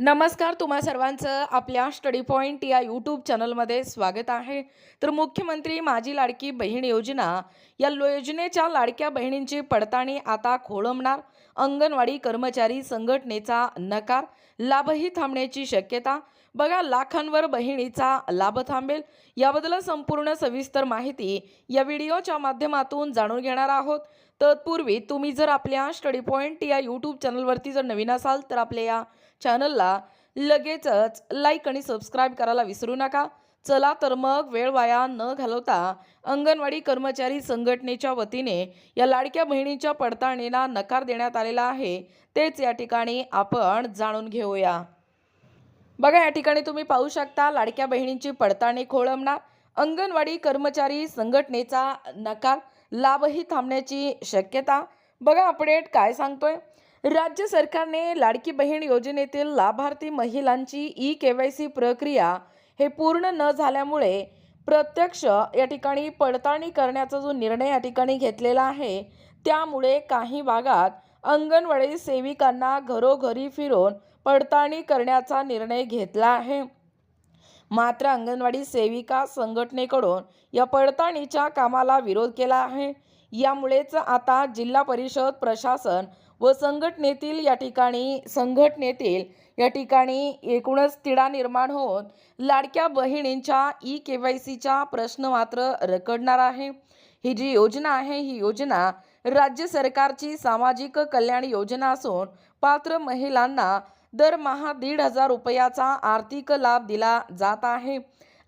नमस्कार तुम्हा सर्वांचं आपल्या स्टडी पॉईंट या यूट्यूब चॅनलमध्ये स्वागत आहे. तर मुख्यमंत्री माझी लाडकी बहीण योजना या लो- योजनेच्या लाडक्या बहिणींची पडताळणी आता खोळंबणार. अंगणवाडी कर्मचारी संघटनेचा नकार लाभही थांबण्याची शक्यता. बघा लाखांवर बहिणीचा लाभ थांबेल. याबद्दल संपूर्ण सविस्तर माहिती या व्हिडिओच्या माध्यमातून जाणून घेणार आहोत. तत्पूर्वी तुम्ही जर आपल्या स्टडी पॉईंट या यूट्यूब चॅनलवरती जर नवीन असाल तर आपल्या या चॅनलला लगेचच लाईक आणि सबस्क्राईब करायला विसरू नका. चला तर मग वेळ वाया न घालवता अंगणवाडी कर्मचारी संघटनेच्या वतीने या लाडक्या बहिणीच्या पडताळणीला नकार देण्यात आलेला आहे. तेच या ठिकाणी आपण जाणून घेऊया. बघा या ठिकाणी तुम्ही पाहू शकता लाडक्या बहिणींची पडताळणी खोळंबणार. अंगणवाडी कर्मचारी संघटनेचा नकार लाभही थांबण्याची शक्यता. बघा अपडेट काय सांगतोय? राज्य सरकारने लाडकी बहीण योजनेतील लाभार्थी महिलांची ई के वाय सी प्रक्रिया हे पूर्ण न झाल्यामुळे प्रत्यक्ष या ठिकाणी पडताळणी करण्याचा जो निर्णय या ठिकाणी घेतलेला आहे त्यामुळे काही भागात अंगणवाडी सेविकांना घरोघरी फिरून पडताळणी करण्याचा निर्णय घेतला आहे. मात्र अंगणवाडी सेविका संघटनेकडून या पडताळणीच्या कामाला विरोध केला आहे. यामुळेच आता जिल्हा परिषद प्रशासन व संघटनेतील या ठिकाणी संघटनेतील या ठिकाणी एकूणच तिढा निर्माण होऊन लाडक्या बहिणींच्या ई के वाय सीचा प्रश्न मात्र रकडणार आहे. ही जी योजना आहे ही योजना राज्य सरकारची सामाजिक कल्याण योजना असून पात्र महिलांना दरमहा दीड हजार रुपयाचा आर्थिक लाभ दिला जात आहे.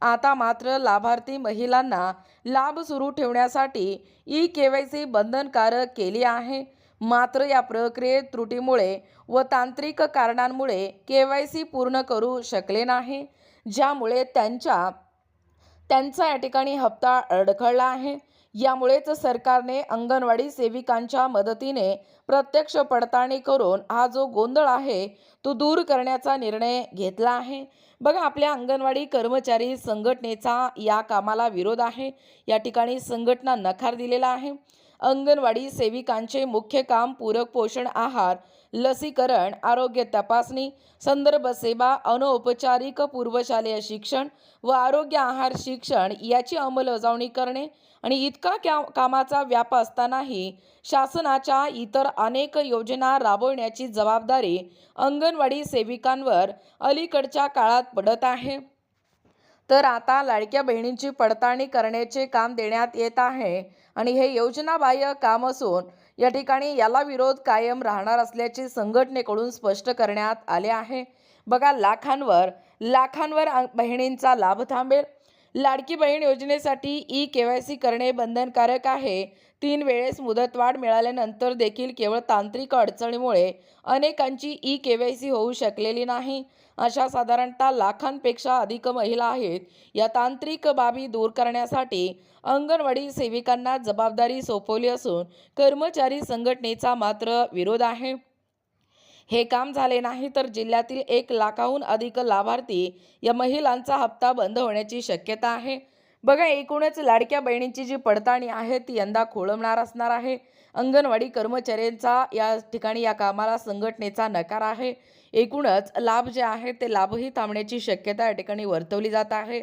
आता मात्र लाभार्थी महिलांना लाभ सुरू ठेवण्यासाठी ई के वाय सी बंधनकारक केली आहे. मात्र या प्रक्रियेत त्रुटीमुळे व तांत्रिक कारणांमुळे के वाय सी पूर्ण करू शकले नाही ज्यामुळे त्यांच्या त्यांचा या ठिकाणी हप्ता अडखळला आहे. यामुळेच सरकारने अंगणवाडी सेविकांच्या मदतीने प्रत्यक्ष पडताळणी करून हा जो गोंधळ आहे तो दूर करण्याचा निर्णय घेतला आहे. बघा आपल्या अंगणवाडी कर्मचारी संघटनेचा या कामाला विरोध आहे. या ठिकाणी संघटना नकार दिलेला आहे. अंगणवाडी सेविकांचे मुख्य काम पूरक पोषण आहार लसीकरण आरोग्य तपासणी संदर्भ सेवा अनौपचारिक पूर्वशालेय शिक्षण व आरोग्य आहार शिक्षण याची अंमलबजावणी करणे आणि इतका क्या कामाचा व्याप असतानाही शासनाच्या इतर अनेक योजना राबवण्याची जबाबदारी अंगणवाडी सेविकांवर अलीकडच्या काळात पडत आहे. तर आता लाडक्या बहिणींची पडताळणी करण्याचे काम देण्यात येत आहे. आणि हे योजनाबाह्य काम असून या ठिकाणी याला विरोध कायम राहणार असल्याचे संघटनेकडून स्पष्ट करण्यात आले आहे. बघा लाखांवर लाखांवर बहिणींचा लाभ थांबेल. लाडकी बहीण योजनेसाठी ई के वाय सी करणे बंधनकारक आहे. तीन वेळेस मुदतवाढ मिळाल्यानंतर देखील केवळ तांत्रिक अडचणीमुळे अनेकांची ई के वाय सी होऊ शकलेली नाही. अशा साधारणतः लाखांपेक्षा अधिक महिला आहेत. या तांत्रिक बाबी दूर करण्यासाठी अंगणवाडी सेविकांना जबाबदारी सोपवली असून कर्मचारी संघटनेचा मात्र विरोध आहे. हे काम झाले नाही तर जिल्ह्यातील एक लाखाहून अधिक लाभार्थी या महिलांचा हप्ता बंद होण्याची शक्यता आहे. बघा एकूणच लाडक्या बहिणींची जी पडताळणी आहे ती यंदा खोळंबणार असणार आहे. अंगणवाडी कर्मचाऱ्यांचा या ठिकाणी या कामाला संघटनेचा नकार आहे. एकूणच लाभ जे आहे ते लाभही थांबण्याची शक्यता या ठिकाणी वर्तवली जात आहे.